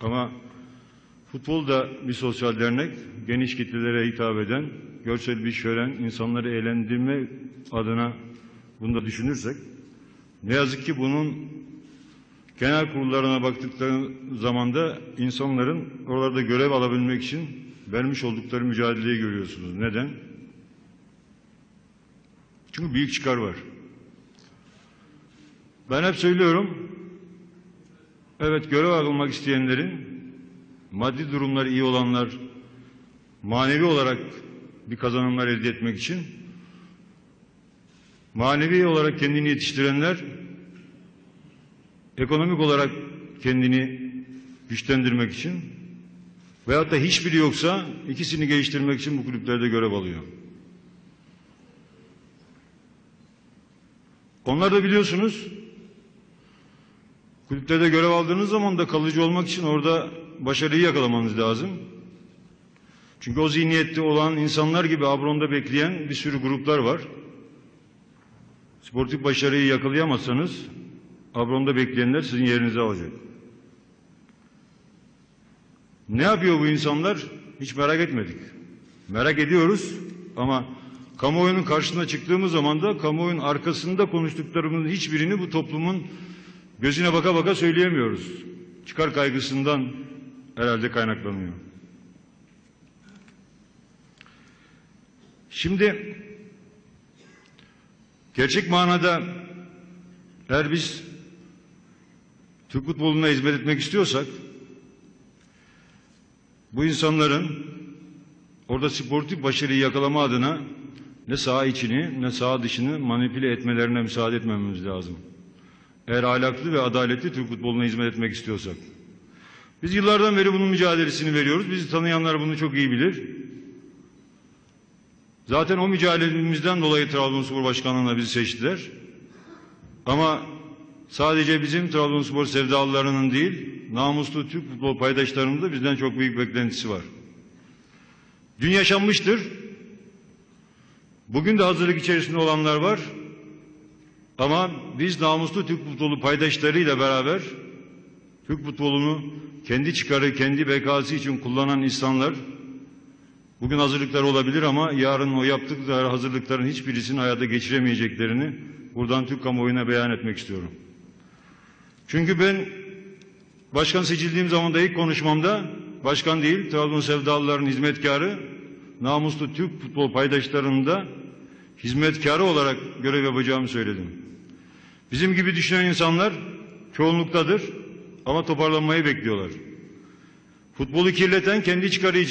Ama futbol da bir sosyal dernek, geniş kitlelere hitap eden, görsel bir şölen, insanları eğlendirme adına bunu da düşünürsek, ne yazık ki bunun genel kurullarına baktıkları zaman da insanların oralarda görev alabilmek için vermiş oldukları mücadeleyi görüyorsunuz. Neden? Çünkü büyük çıkar var. Ben hep söylüyorum, evet görev almak isteyenlerin, maddi durumları iyi olanlar, manevi olarak bir kazanımlar elde etmek için, manevi olarak kendini yetiştirenler, ekonomik olarak kendini güçlendirmek için veyahut da hiçbiri yoksa ikisini geliştirmek için bu kulüplerde görev alıyor. Onlar da biliyorsunuz kulüplerde görev aldığınız zaman da kalıcı olmak için orada başarıyı yakalamanız lazım. Çünkü o zihniyette olan insanlar gibi Abron'da bekleyen bir sürü gruplar var. Sportif başarıyı yakalayamazsanız Abron'da bekleyenler sizin yerinizi alacak. Ne yapıyor bu insanlar? Hiç merak etmedik. Merak ediyoruz ama kamuoyunun karşısına çıktığımız zaman da kamuoyunun arkasında konuştuklarımızın hiçbirini bu toplumun gözüne baka baka söyleyemiyoruz. Çıkar kaygısından herhalde kaynaklanıyor. Şimdi gerçek manada eğer biz Türk futboluna hizmet etmek istiyorsak bu insanların orada sportif başarıyı yakalama adına ne saha içini ne saha dışını manipüle etmelerine müsaade etmememiz lazım. Eğer ahlaklı ve adaletli Türk futboluna hizmet etmek istiyorsak. Biz yıllardan beri bunun mücadelesini veriyoruz. Bizi tanıyanlar bunu çok iyi bilir. Zaten o mücadelemizden dolayı Trabzonspor Başkanlığı'na bizi seçtiler. Ama sadece bizim Trabzonspor sevdalılarının değil, namuslu Türk futbol paydaşlarının da bizden çok büyük beklentisi var. Dün yaşanmıştır. Bugün de hazırlık içerisinde olanlar var. Ama biz namuslu Türk futbolu paydaşlarıyla beraber Türk futbolunu kendi çıkarı, kendi bekası için kullanan insanlar bugün hazırlıklar olabilir ama yarın o yaptıkları hazırlıkların hiçbirisini hayata geçiremeyeceklerini buradan Türk kamuoyuna beyan etmek istiyorum. Çünkü ben başkan seçildiğim zaman da ilk konuşmamda başkan değil Trabzon sevdalıların hizmetkarı namuslu Türk futbol paydaşlarının da hizmetkarı olarak görev yapacağımı söyledim. Bizim gibi düşünen insanlar çoğunluktadır ama toparlanmayı bekliyorlar. Futbolu kirleten kendi çıkarı için